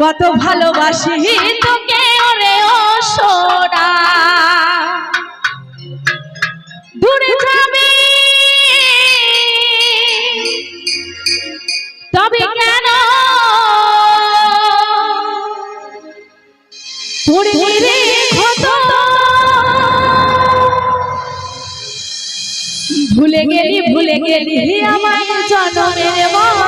কত ভালোবাসি। তোকে ওরে ও লেগে আমার জনমের মা।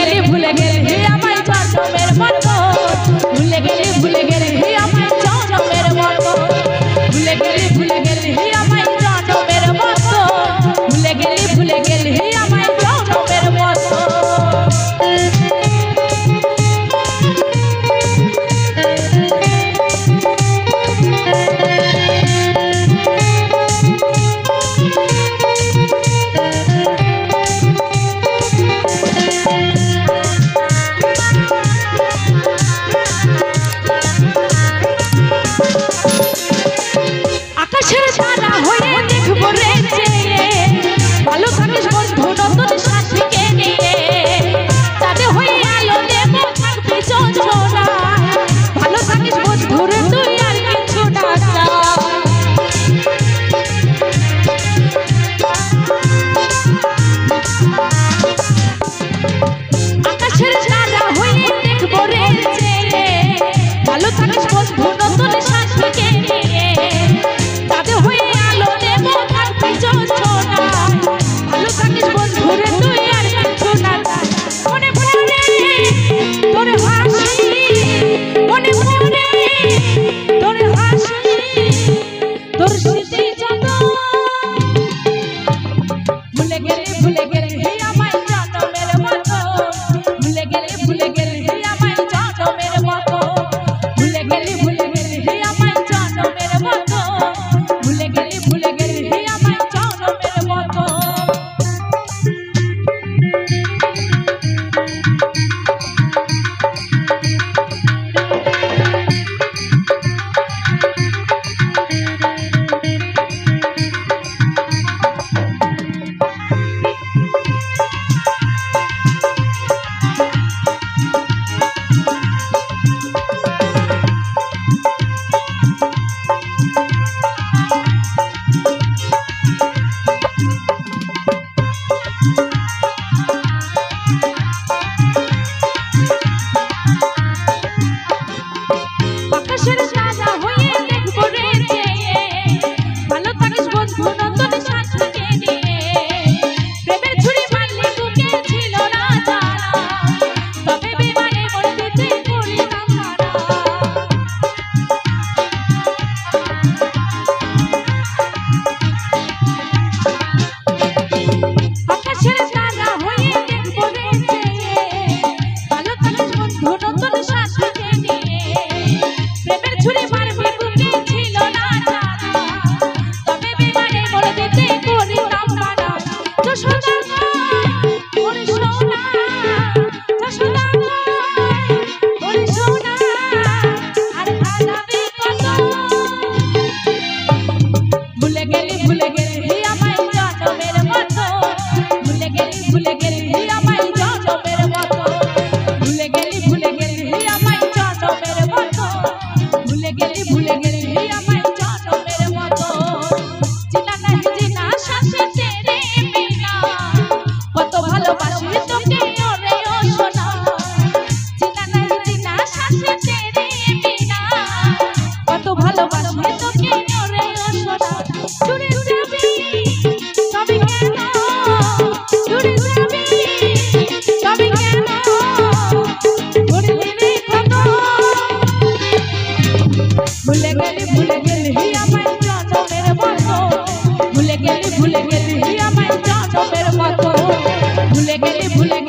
গেলি ভুলে গেলি আমার জন্মের মন भूल गए भूल गए हिया मैं चाचो मेरे बातो भूल गए भूल गए हिया मैं चाचो मेरे बातो भूल गए भूल